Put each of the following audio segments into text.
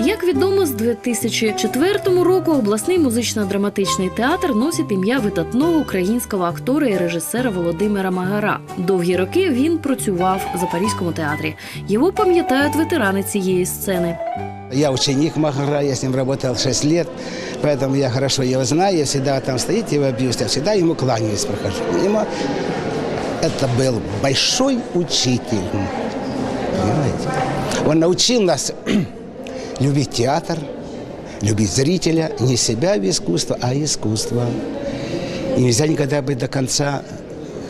Як відомо, з 2004 року обласний музично-драматичний театр носить ім'я видатного українського актора і режисера Володимира Магара. Довгі роки він працював в Запорізькому театрі. Його пам'ятають ветерани цієї сцени. Я ученик Махара, я с ним работал 6 лет, поэтому я хорошо его знаю, я всегда там стоит, его бьюсь, я всегда ему кланяюсь, прохожу. Ему это был большой учитель, понимаете? Он научил нас любить театр, любить зрителя, не себя в искусство, а искусство. И нельзя никогда быть до конца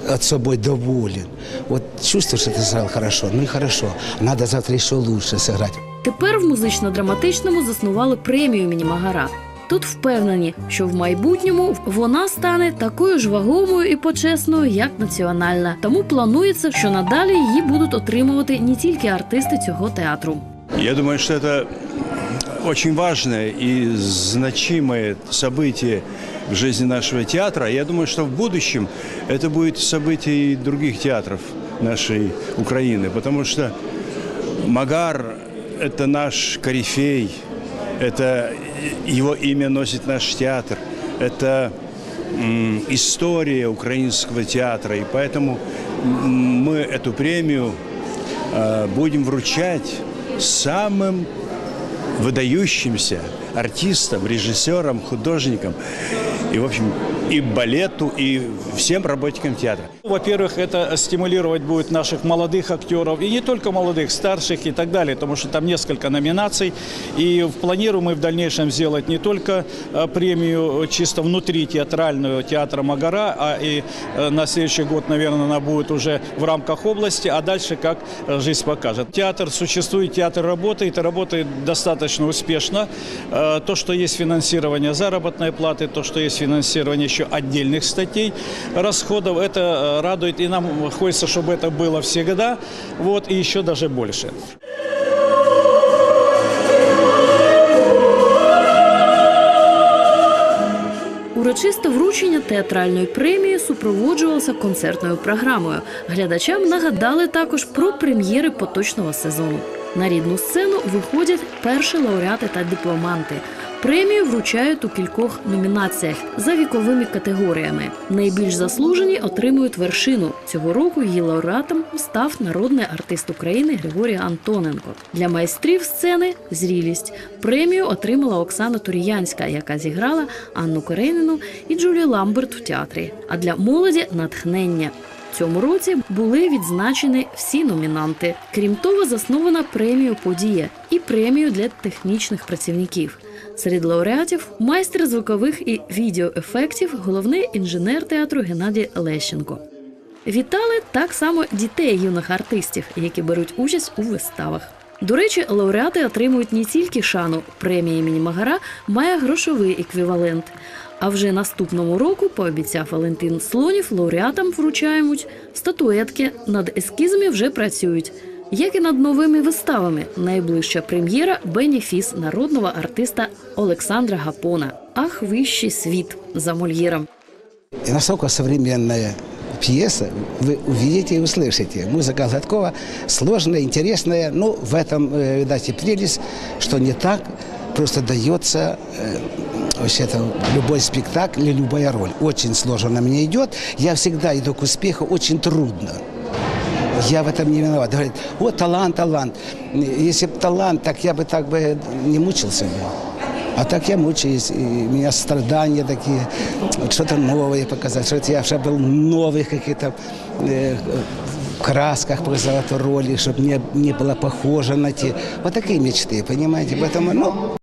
от собой доволен. Вот чувствуешь, что ты сыграл хорошо, ну и хорошо, надо завтра еще лучше сыграть. Тепер в музично-драматичному заснували премію імені Магара. Тут впевнені, що в майбутньому вона стане такою ж вагомою і почесною, як національна. Тому планується, що надалі її будуть отримувати не тільки артисти цього театру. Я думаю, что это очень важное и значимое событие в жизни нашего театра. Я думаю, что в будущем это будет событие и других театров нашей Украины, потому что Магар – это наш корифей, это его имя носит наш театр, это история украинского театра, и поэтому мы эту премию э, будем вручать самым выдающимся артистам, режиссерам, художникам. И, в общем, и балету, и всем работникам театра. Во-первых, это стимулировать будет наших молодых актеров, и не только молодых, старших и так далее, потому что там несколько номинаций. И планируем мы в дальнейшем сделать не только э, премию чисто внутри театральную театра Магара, а и э, на следующий год, наверное, она будет уже в рамках области, а дальше как э, жизнь покажет. Театр существует, театр работает, и работает достаточно успешно. Э, То, что есть финансирование заработной платы, то, что есть финансирование еще отдельных статей расходов, это э, радует, и нам хочется, чтобы это было всегда, вот, и еще даже больше. Урочисте вручення театральної премії супроводжувалося концертною програмою. Глядачам нагадали також про прем'єри поточного сезону. На рідну сцену виходять перші лауреати та дипломанти. Премію вручають у кількох номінаціях за віковими категоріями. Найбільш заслужені отримують вершину. Цього року її лауреатом став народний артист України Григорій Антоненко. Для майстрів сцени зрілість. Премію отримала Оксана Туріянська, яка зіграла Анну Каренину і Джулію Ламберт в театрі. А для молоді натхнення. Цьому році були відзначені всі номінанти. Крім того, заснована премію Подія і премію для технічних працівників. Серед лауреатів майстер звукових і відеоефектів, головний інженер театру Геннадій Лещенко. Вітали так само дітей юних артистів, які беруть участь у виставах. До речі, лауреати отримують не тільки шану. Премія імені Магара має грошовий еквівалент. А вже наступного року, пообіцяв Валентин Слонів, лауреатам вручають статуетки. Над ескізами вже працюють. Як і над новими виставами, найближча прем'єра бенефіс народного артиста Олександра Гапона. Ах, вищий світ за Мольєром. И насколько современная пьеса, вы увидите и услышите. Музыка Гладкова сложная, интересная, но в этом, э, видать, и прелесть, что не так просто дается э, вообще это любой спектакль или любая роль. Очень сложно меня идет. Я всегда иду к успеху, очень трудно. Я в этом не виноват. Говорит, о, талант, талант. Если бы талант, так я бы так бы не мучился бы. А так я мучаюсь, и у меня страдания такие, что-то новое показать, что я уже был новых каких-то э, красках показать роли, чтобы не, не было похоже на те. Вот такие мечты, понимаете? Поэтому, ну,